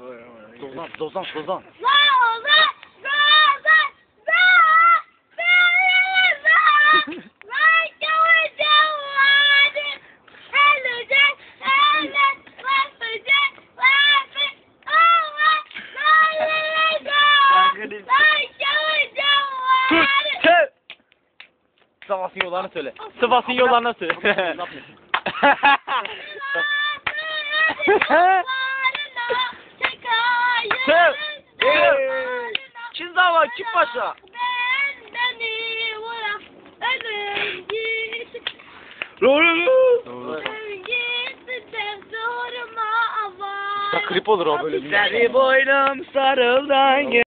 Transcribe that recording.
Böyle. Dozan, dozan, dozan. La Tut, vardı. çek. Sıvasın yollarını söyle. Sıvasın yollarını söyle. Sev. Çin dava, kim var. klip olur o böyle. Seni boynum sarıldan